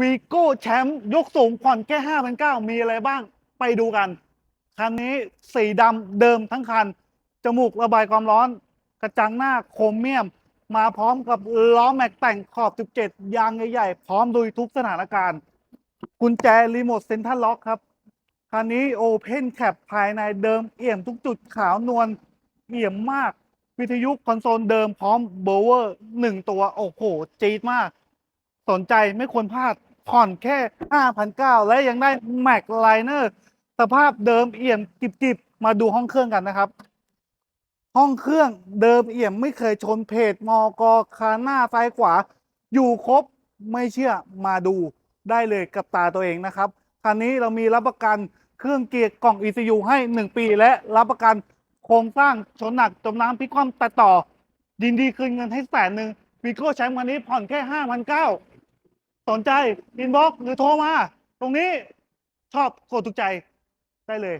วีโก้แชมป์ยกสูงผ่อนแค่ห้าพันเก้ามีอะไรบ้างไปดูกัน คันนี้สีดำเดิมทั้งคัน จมูกระบายความร้อน กระจังหน้าโครเมียม มาพร้อมกับล้อแม็กแต่งขอบ 17 ยางใหญ่ๆ พร้อมดุยทุกสถานการณ์ กุญแจรีโมทเซ็นทรัลล็อกครับ คันนี้โอเพนแคปภายในเดิมเอี่ยมทุกจุดขาวนวลเอี่ยมมาก วิทยุคอนโซลเดิมพร้อมเบอร์เวอร์หนึ่งตัว โอ้โห จี๊ดมาก สนใจไม่ควรพลาดผ่อนแค่ 5,900 และยังได้แม็กไลเนอร์สภาพเดิมเอี่ยมกิบๆ มาดูห้องเครื่องกันนะครับ ห้องเครื่องเดิมเอี่ยมไม่เคยชนเพจมอกอคาหน้าซ้ายขวา อยู่ครบไม่เชื่อมาดูได้เลยกับตาตัวเองนะครับคันนี้เรามีรับประกันเครื่องเกียร์กล่อง ECU ให้ 1 ปี และรับประกันโครงสร้างชนหนักจมน้ำพลิกคว่ำตัดต่อ ยินดีคืนเงินให้แสนหนึ่งวีโก้แชมป์วันนี้ผ่อนแค่ห้าพันเก้า สนใจอินบ็อกหรือโทรมา ตรงนี้ชอบกดถูกใจได้เลย